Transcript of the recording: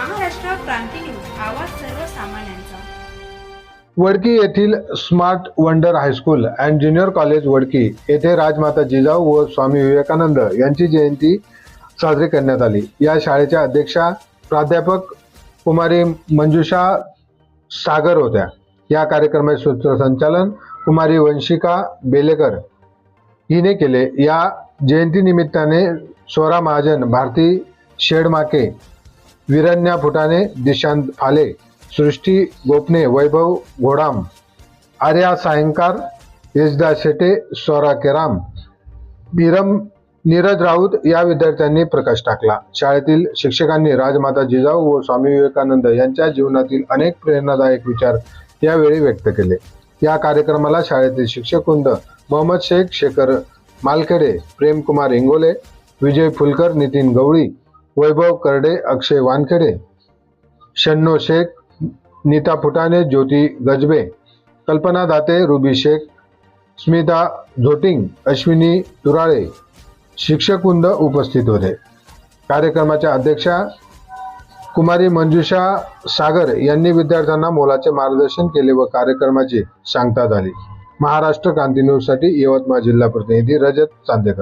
आवाज सर्वसामान्यांचा. वडकी येथील smart wonder high school and junior college Wadki येथे राजमाता जिजाऊ व स्वामी विवेकानंद यांची जयंती साजरी करण्यात आली. या शाळेच्या अध्यक्षा प्राध्यापक कुमारी मंजुषा सागर होत्या. या कार्यक्रमाचे सूत्रसंचालन कुमारी वंशिका बेलेकर हिने केले. या जयंतीनिमित्ताने स्वरा महाजन भारती शेडमाके विरण्या फुटाने दिशांत फाले सृष्टी गोपने वैभव घोडाम. आर्या सायंकार यशदा शेटे स्वरा केराम. नीरम नीरज राऊत या विद्यार्थ्यांनी प्रकाश टाकला. शाळेतील शिक्षकांनी राजमाता जिजाऊ व स्वामी विवेकानंद यांच्या जीवनातील अनेक प्रेरणादायक विचार यावेळी व्यक्त केले. या कार्यक्रमाला शाळेतील शिक्षक वृंद मोहम्मद शेख शेखर मालखेडे प्रेमकुमार इंगोले विजय फुलकर नितीन गवळी वैभव करडे अक्षय वानखेडे शन्नो शेख नीता फुटाणे ज्योती गजबे कल्पना दाते रुबी शेख स्मिता झोटिंग अश्विनी तुराळे शिक्षकवृंद उपस्थित होते. कार्यक्रमाच्या अध्यक्षा कुमारी मंजुषा सागर यांनी विद्यार्थ्यांना मोलाचे मार्गदर्शन केले व कार्यक्रमाची सांगता झाली. महाराष्ट्र क्रांती न्यूजसाठी यवतमाळ जिल्हा प्रतिनिधी रजत चांदेकर.